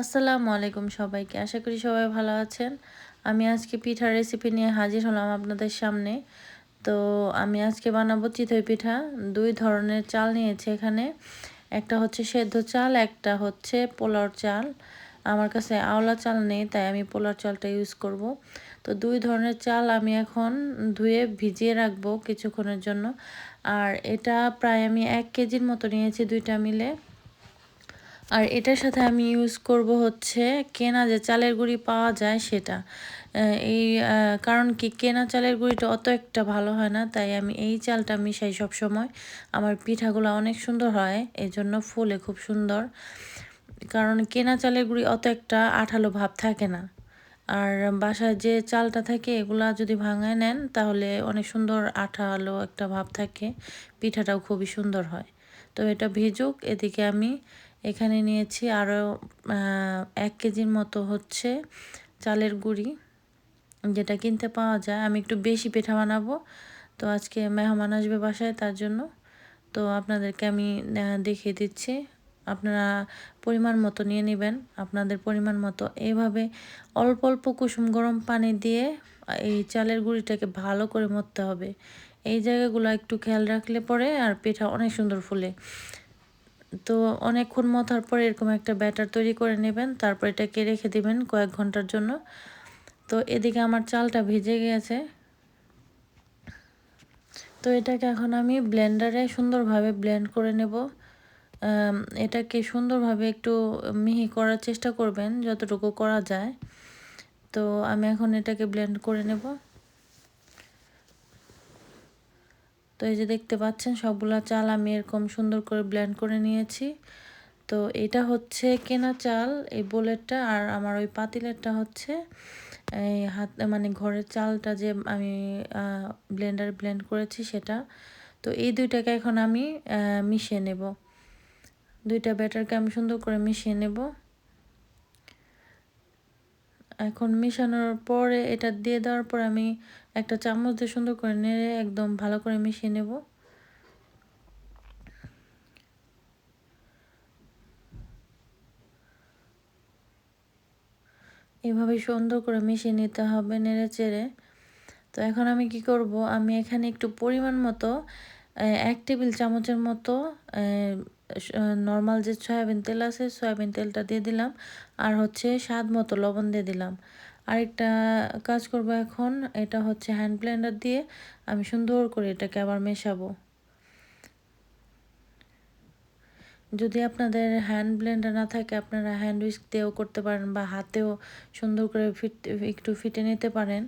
আসসালামু আলাইকুম সবাইকে। আশা করি সবাই ভালো আছেন। আমি আজকে পিঠার রেসিপি নিয়ে হাজির হলাম আপনাদের সামনে। তো আমি আজকে বানাবো চিতই পিঠা। দুই ধরনের চাল নিয়েছি এখানে। একটা হচ্ছে সেদ্ধ চাল, একটা হচ্ছে পোলার চাল। আমার কাছে আওলা চাল নেই, তাই আমি পোলার চালটা ইউজ করব। তো দুই ধরনের চাল আমি এখন ধুয়ে ভিজিয়ে রাখব কিছুক্ষণের জন্য। আর এটা প্রায় আমি এক কেজির মতো নিয়েছি দুইটা মিলে। আর এটার সাথে আমি ইউজ করব হচ্ছে কেনা যে চালের গুঁড়ি পাওয়া যায় সেটা। এই কারণ কি কেনা চালের গুঁড়িটা অত একটা ভালো হয় না, তাই আমি এই চালটা মিশাই সব সময় আমার পিঠাগুলো অনেক সুন্দর হয় এই জন্য ফুলে খুব সুন্দর। কারণ কেনা চালের গুঁড়ি অত একটা আঠালো ভাব থাকে না। আর বাসায় যে চালটা থাকে এগুলা যদি ভাঙায় নেন, তাহলে অনেক সুন্দর আঠালো একটা ভাব থাকে, পিঠাটাও খুবই সুন্দর হয়। তো এটা ভিজুক, এদিকে আমি এখানে নিয়েছি আরও এক কেজির মতো হচ্ছে চালের গুঁড়ি, যেটা কিনতে পাওয়া যায়। আমি একটু বেশি পিঠা বানাবো। তো আজকে মেহমান আসবে বাসায় তার জন্য। তো আপনাদেরকে আমি দেখিয়ে দিচ্ছি। আপনারা পরিমাণ মতো নিয়ে নেবেন। আপনাদের পরিমাণ মতো। এইভাবে অল্প অল্প কুসুম গরম পানি দিয়ে এই চালের গুঁড়িটাকে ভালো করে মরতে হবে। এই জায়গাগুলো একটু খেয়াল রাখলে পরে আর পিঠা অনেক সুন্দর ফুলে। তো অনেকক্ষণ মথার পর এরকম একটা ব্যাটার তৈরি করে নেবেন, তারপর এটাকে রেখে দিবেন কয়েক ঘণ্টার জন্য। তো এদিকে আমার চালটা ভিজে গেছে। তো এটাকে এখন আমি ব্লেন্ডারে সুন্দরভাবে ব্লেন্ড করে নেব। এটাকে সুন্দরভাবে একটু মিহি করার চেষ্টা করবেন, যতটুকু করা যায়। তো আমি এখন এটাকে ব্লেন্ড করে নেব। তো এই যে দেখতে পাচ্ছেন, সবগুলা চাল আমি এরকম সুন্দর করে ব্লেন্ড করে নিয়েছি। তো এটা হচ্ছে কেনা চাল, এই বোলেটটা, আর আমার ওই পাতিলেরটা হচ্ছে এই হাত মানে ঘরের চালটা যে আমি ব্লেন্ডার ব্লেন্ড করেছি সেটা। তো এই দুইটাকে এখন আমি মিশিয়ে নেব। দুইটা ব্যাটারকে আমি সুন্দর করে মিশিয়ে নেব। এখন মিশানোর পরে এটা দিয়ে দেওয়ার পর আমি একটা চামচ দিয়ে সুন্দর করে নেড়ে একদম ভালো করে মিশিয়ে নেব। এভাবে সুন্দর করে মিশিয়ে নিতে হবে নেড়ে চেড়ে। তো এখন আমি কি করব? আমি এখানে একটু পরিমাণ মতো এক টেবিল চামচের মতো নর্মাল যে সয়াবিন তেল আছে, সয়াবিন তেলটা দিয়ে দিলাম। আর হচ্ছে স্বাদ মতো লবণ দিয়ে দিলাম। আরেকটা কাজ করব এখন, এটা হচ্ছে হ্যান্ড ব্লেন্ডার দিয়ে আমি সুন্দর করে এটাকে আবার মেশাবো। যদি আপনাদের হ্যান্ড ব্লেন্ডার না থাকে, আপনারা হ্যান্ড উইস্ক দিয়েও করতে পারেন বা হাতেও সুন্দর করে ফিট, একটু ফিটে নিতে পারেন।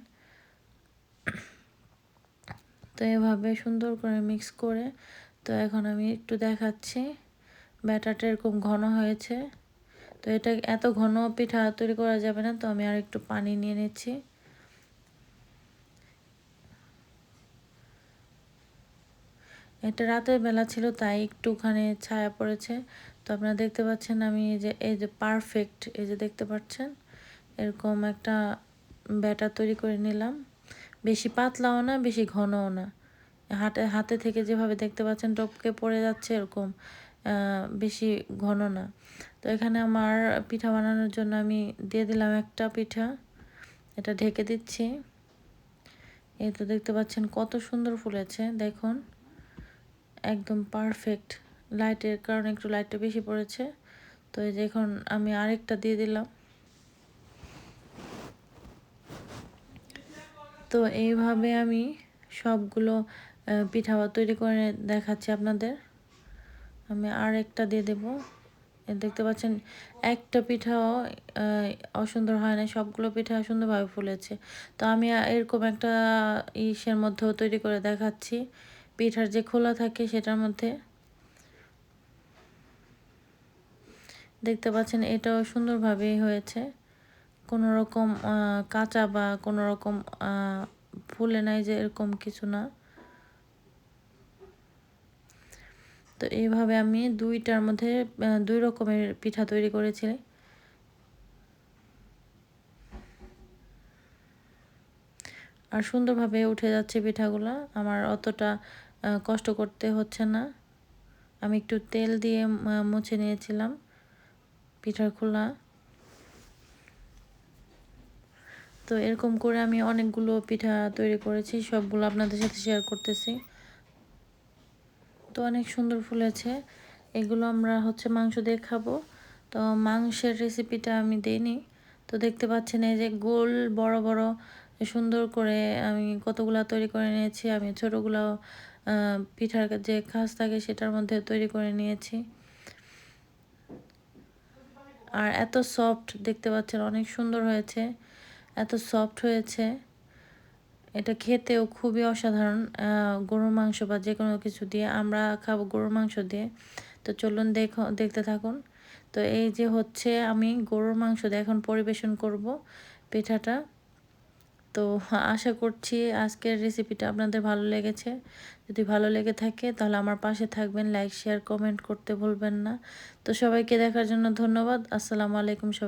তো এভাবে সুন্দর করে মিক্স করে, তো এখন আমি একটু দেখাচ্ছি। ব্যাটারটা এরকম ঘন হয়েছে। তো এটা এত ঘন পিঠা তৈরি করা যাবে না, তো আমি আর একটু পানি নিয়ে নিচ্ছি। এটা রাতের বেলা ছিল, তাই একটুখানি ছায়া পড়েছে। তো আপনারা দেখতে পাচ্ছেন আমি এই যে এই যে পারফেক্ট এই যে দেখতে পাচ্ছেন, এরকম একটা ব্যাটার তৈরি করে নিলাম। বেশি পাতলাও না, বেশি ঘনও না। হাতে হাতে থেকে যেভাবে দেখতে পাচ্ছেন, টপকে পড়ে যাচ্ছে এরকম। বেশি ঘন না। তো এখানে আমার পিঠা বানানোর জন্য আমি দিয়ে দিলাম একটা পিঠা। এটা ঢেকে দিচ্ছি। এই তো দেখতে পাচ্ছেন কত সুন্দর ফুলেছে, দেখুন। একদম পারফেক্ট লাইটের কারণে একটু লাইটটা বেশি পড়েছে। তো এই যে এখন আমি আরেকটা দিয়ে দিলাম। তো এইভাবে আমি সবগুলো পিঠা তৈরি করে দেখাচ্ছি আপনাদের। আমি আর একটা দিয়ে দেব। দেখতে পাচ্ছেন, একটা পিঠাও অসুন্দর হয় না সবগুলো পিঠা সুন্দরভাবে ফুলেছে। তো আমি এরকম একটা ইসের মধ্যেও তৈরি করে দেখাচ্ছি। পিঠার যে খোলা থাকে সেটার মধ্যে। দেখতে পাচ্ছেন, এটাও সুন্দরভাবেই হয়েছে। কোনো রকম কাঁচা বা কোনো রকম ফুলে নাই যে এরকম কিছু না। তো এইভাবে আমি দুইটার মধ্যে দুই রকমের পিঠা তৈরি করেছি। আর সুন্দরভাবে উঠে যাচ্ছে পিঠাগুলো। আমার অতটা কষ্ট করতে হচ্ছে না। আমি একটু তেল দিয়ে মুছে নিয়েছিলাম পিঠার খোলা। তো এরকম করে আমি অনেকগুলো পিঠা তৈরি করেছি। সবগুলো আপনাদের সাথে শেয়ার করতেছি। তো অনেক সুন্দর ফুলেছে এগুলো আমরা হচ্ছে মাংস দিয়ে খাব। তো মাংসের রেসিপিটা আমি দিইনি। তো দেখতে পাচ্ছেন এই যে গোল বড় বড় সুন্দর করে আমি কতগুলো তৈরি করে নিয়েছি। আমি ছোটোগুলো পিঠার যে খাস থাকে সেটার মধ্যে তৈরি করে নিয়েছি। আর এত সফট দেখতে পাচ্ছেন, অনেক সুন্দর হয়েছে। এত সফট হয়েছে। এটা খেতেও খুবই অসাধারণ গরুর মাংস বা যে কোনো কিছু দিয়ে আমরা খাব গরুর মাংস দিয়ে। তো চলুন দেখো, দেখতে থাকুন। তো এই যে হচ্ছে আমি গরুর মাংস দিয়ে এখন পরিবেশন করব পিঠাটা। তো আশা করছি আজকের রেসিপিটা আপনাদের ভালো লেগেছে। যদি ভালো লেগে থাকে তাহলে আমার পাশে থাকবেন লাইক শেয়ার কমেন্ট করতে ভুলবেন না। তো সবাইকে দেখার জন্য ধন্যবাদ। আসসালামু আলাইকুম সবাই।